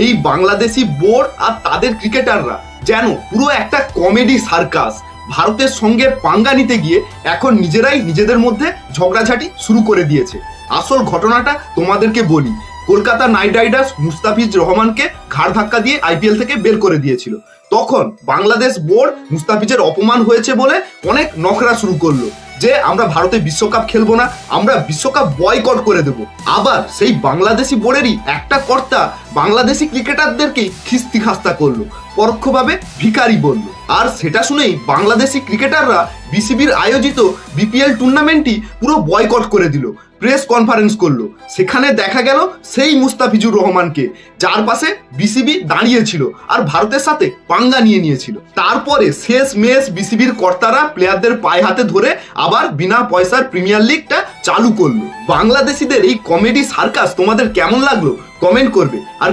এই বাংলাদেশি বোর্ড আর তাদের ক্রিকেটাররা যেন পুরো একটা কমেডি সার্কাস। ভারতের সঙ্গে পাঙ্গা নিতে গিয়ে এখন নিজেরাই নিজেদের মধ্যে ঝগড়াঝাটি শুরু করে দিয়েছে। আসল ঘটনাটা তোমাদেরকে বলি, কলকাতা নাইট রাইডার্স মুস্তাফিজ রহমানকে ঘাড় ধাক্কা দিয়ে আইপিএল থেকে বের করে দিয়েছিল। তখন বাংলাদেশ বোর্ড মুস্তাফিজের অপমান হয়েছে বলে অনেক নখরা শুরু করল। যে আমরা ভারতে বিশ্বকাপ খেলব না, আমরা বিশ্বকাপ বয়কট করে দেব। আবার সেই বাংলাদেশি বোর্ডেরই একটা কর্তা বাংলাদেশি ক্রিকেটারদেরকেই খিস্তি খাস্তা করল, পরোক্ষভাবে ভিখারি বলল। আর সেটা শুনেই বাংলাদেশি ক্রিকেটাররা বিসিবির আয়োজিত বিপিএল টুর্নামেন্টই পুরো বয়কট করে দিল প্রেস কনফারেন্স করল। সেখানে দেখা গেল সেই মুস্তাফিজুর রহমানকে, যার পাশে বিসিবি দাঁড়িয়েছিল আর ভারতের সাথে পাঙ্গা নিয়ে নিয়েছিল। তারপরে শেষ মেশ বিসিবির কর্তারা প্লেয়ারদের পায়ে হাতে ধরে আবার বিনা পয়সার প্রিমিয়ার লিগটা চালু করল। বাংলাদেশিদের এই কমেডি সার্কাস তোমাদের কেমন লাগল? কমেন্ট করবে। আর